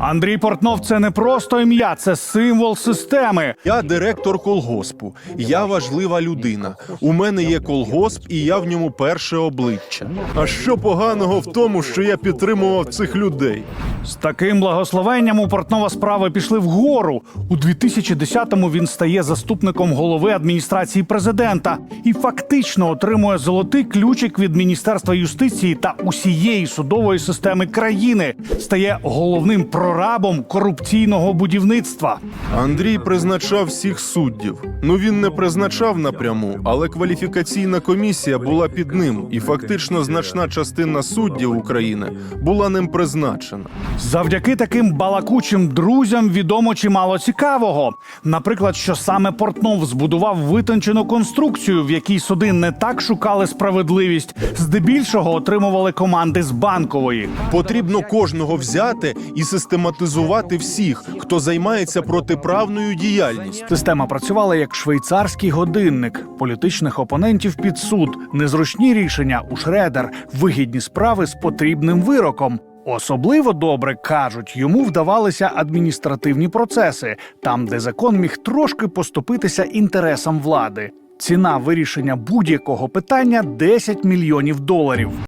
Андрій Портнов це не просто ім'я, це символ системи. Я директор колгоспу. Я важлива людина. У мене є колгосп, і я в ньому перше обличчя. А що поганого в тому, що я підтримував цих людей? З таким благословенням у Портнова справи пішли вгору. У 2010-му він стає заступником голови адміністрації президента і фактично отримує золотий ключик від міністерства юстиції та усієї судової системи країни. Стає головним прорабом корупційного будівництва. Андрій призначав всіх суддів. Ну він не призначав напряму, але кваліфікаційна комісія була під ним, і фактично значна частина суддів України була ним призначена. Завдяки таким балакучим друзям відомо чимало цікавого. Наприклад, що саме Портнов збудував витончену конструкцію, в якій суди не так шукали справедливість, здебільшого отримували команди з банкової. Потрібно кожного взяти і систематизувати всіх, хто займається протиправною діяльністю. Система працювала як швейцарський годинник, політичних опонентів під суд, незручні рішення у шредер, вигідні справи з потрібним вироком. Особливо добре кажуть, йому вдавалися адміністративні процеси, там, де закон міг трошки поступитися інтересам влади. Ціна вирішення будь-якого питання 10 мільйонів доларів.